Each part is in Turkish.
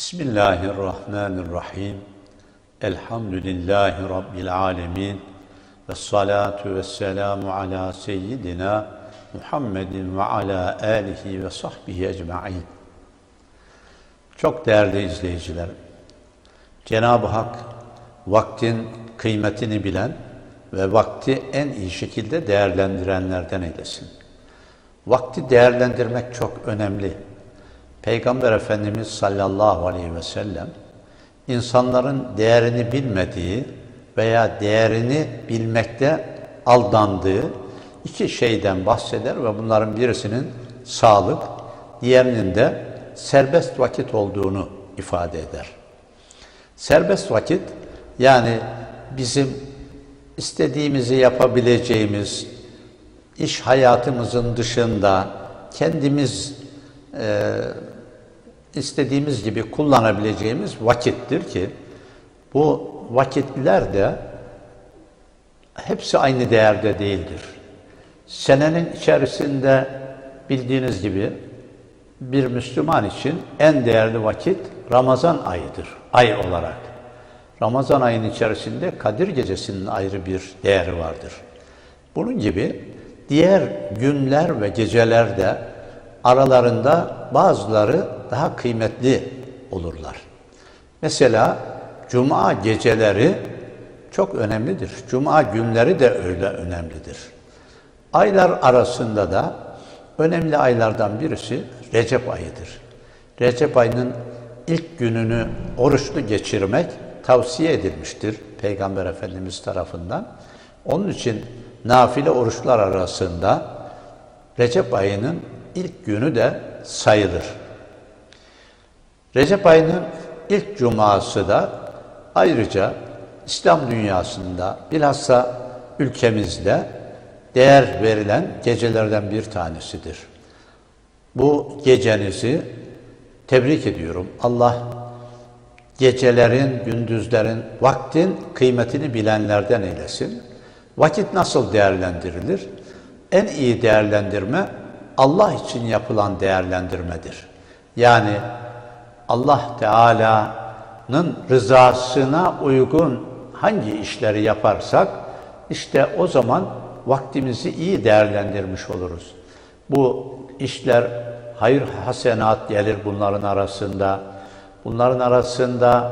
Bismillahirrahmanirrahim. Elhamdülillahi Rabbil alemin. Ve salatu ve selamu ala seyyidina Muhammedin ve ala alihi ve sahbihi ecma'in. Çok değerli izleyiciler, Cenab-ı Hak vaktin kıymetini bilen ve vakti en iyi şekilde değerlendirenlerden eylesin. Vakti değerlendirmek çok önemli. Peygamber Efendimiz sallallahu aleyhi ve sellem insanların değerini bilmediği veya değerini bilmekte aldandığı iki şeyden bahseder ve bunların birisinin sağlık, diğerinin de serbest vakit olduğunu ifade eder. Serbest vakit yani bizim istediğimizi yapabileceğimiz iş hayatımızın dışında kendimiz e, istediğimiz gibi kullanabileceğimiz vakittir ki bu vakitler de hepsi aynı değerde değildir. Senenin içerisinde bildiğiniz gibi bir Müslüman için en değerli vakit Ramazan ayıdır, ay olarak. Ramazan ayının içerisinde Kadir Gecesi'nin ayrı bir değeri vardır. Bunun gibi diğer günler ve gecelerde aralarında bazıları daha kıymetli olurlar. Mesela cuma geceleri çok önemlidir. Cuma günleri de öyle önemlidir. Aylar arasında da önemli aylardan birisi Recep ayıdır. Recep ayının ilk gününü oruçlu geçirmek tavsiye edilmiştir Peygamber Efendimiz tarafından. Onun için nafile oruçlar arasında Recep ayının ilk günü de sayılır. Recep ayının ilk cuması da ayrıca İslam dünyasında bilhassa ülkemizde değer verilen gecelerden bir tanesidir. Bu gecenizi tebrik ediyorum. Allah gecelerin, gündüzlerin, vaktin kıymetini bilenlerden eylesin. Vakit nasıl değerlendirilir? En iyi değerlendirme Allah için yapılan değerlendirmedir. Yani Allah Teala'nın rızasına uygun hangi işleri yaparsak işte o zaman vaktimizi iyi değerlendirmiş oluruz. Bu işler hayır hasenat gelir bunların arasında. Bunların arasında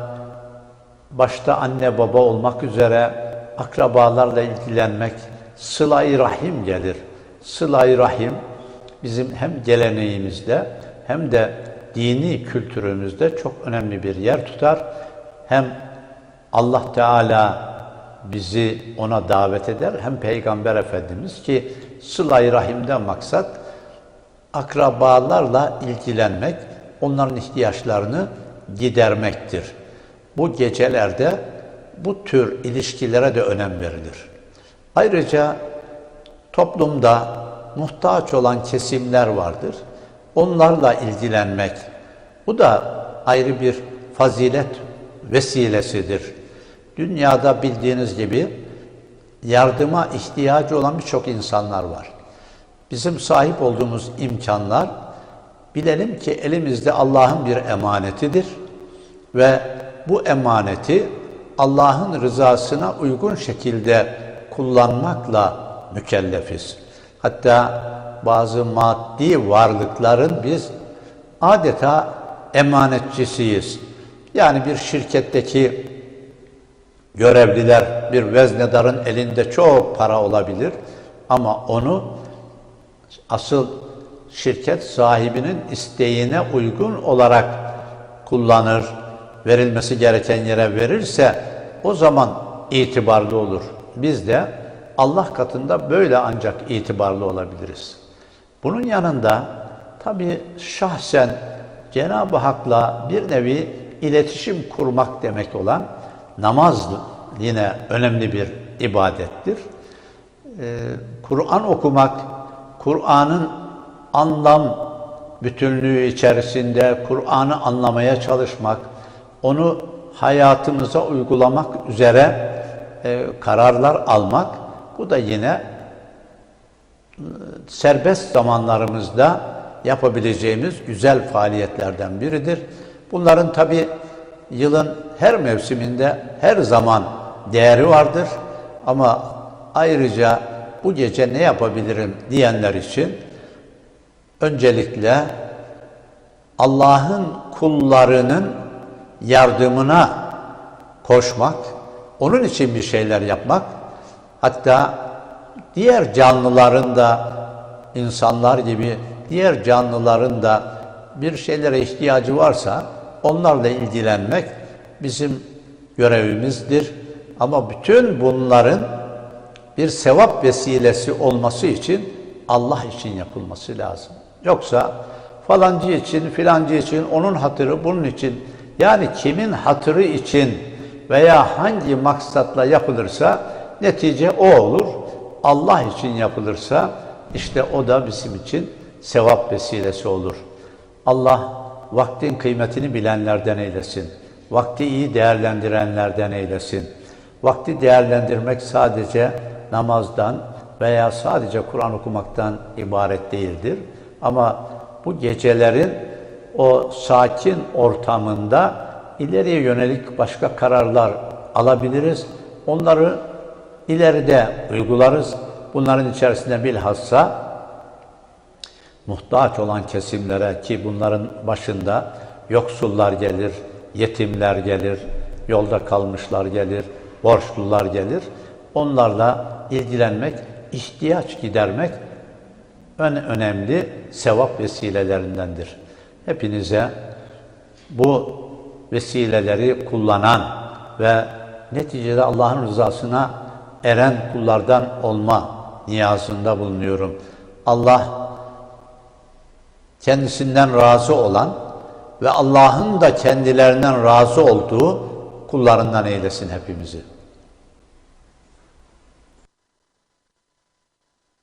başta anne baba olmak üzere akrabalarla ilgilenmek, sıla-i rahim gelir. Sıla-i rahim bizim hem geleneğimizde hem de dini kültürümüzde çok önemli bir yer tutar. Hem Allah Teala bizi ona davet eder hem Peygamber Efendimiz ki sıla-i rahimden maksat akrabalarla ilgilenmek, onların ihtiyaçlarını gidermektir. Bu gecelerde bu tür ilişkilere de önem verilir. Ayrıca toplumda muhtaç olan kesimler vardır. Onlarla ilgilenmek, bu da ayrı bir fazilet vesilesidir. Dünyada bildiğiniz gibi yardıma ihtiyacı olan birçok insanlar var. Bizim sahip olduğumuz imkanlar bilelim ki elimizde Allah'ın bir emanetidir ve bu emaneti Allah'ın rızasına uygun şekilde kullanmakla mükellefiz. Hatta bazı maddi varlıkların biz adeta emanetçisiyiz. Yani bir şirketteki görevliler, bir veznedarın elinde çok para olabilir ama onu asıl şirket sahibinin isteğine uygun olarak kullanır, verilmesi gereken yere verirse o zaman itibarlı olur. Biz de Allah katında böyle ancak itibarlı olabiliriz. Bunun yanında tabi şahsen Cenab-ı Hak'la bir nevi iletişim kurmak demek olan namaz yine önemli bir ibadettir. Ee, Kur'an okumak, Kur'an'ın anlam bütünlüğü içerisinde Kur'an'ı anlamaya çalışmak, onu hayatımıza uygulamak üzere e, kararlar almak bu da yine e, serbest zamanlarımızda yapabileceğimiz güzel faaliyetlerden biridir. Bunların tabi yılın her mevsiminde her zaman değeri vardır. Ama ayrıca bu gece ne yapabilirim diyenler için öncelikle Allah'ın kullarının yardımına koşmak, onun için bir şeyler yapmak, hatta diğer canlıların da insanlar gibi diğer canlıların da bir şeylere ihtiyacı varsa onlarla ilgilenmek bizim görevimizdir. Ama bütün bunların bir sevap vesilesi olması için Allah için yapılması lazım. Yoksa falancı için, filancı için, onun hatırı bunun için yani kimin hatırı için veya hangi maksatla yapılırsa netice o olur. Allah için yapılırsa işte o da bizim için sevap vesilesi olur. Allah vaktin kıymetini bilenlerden eylesin. Vakti iyi değerlendirenlerden eylesin. Vakti değerlendirmek sadece namazdan veya sadece Kur'an okumaktan ibaret değildir. Ama bu gecelerin o sakin ortamında ileriye yönelik başka kararlar alabiliriz. Onları ileride uygularız. Bunların içerisinde bilhassa muhtaç olan kesimlere ki bunların başında yoksullar gelir, yetimler gelir, yolda kalmışlar gelir, borçlular gelir. Onlarla ilgilenmek, ihtiyaç gidermek en önemli sevap vesilelerindendir. Hepinize bu vesileleri kullanan ve neticede Allah'ın rızasına eren kullardan olma niyazında bulunuyorum. Allah kendisinden razı olan ve Allah'ın da kendilerinden razı olduğu kullarından eylesin hepimizi.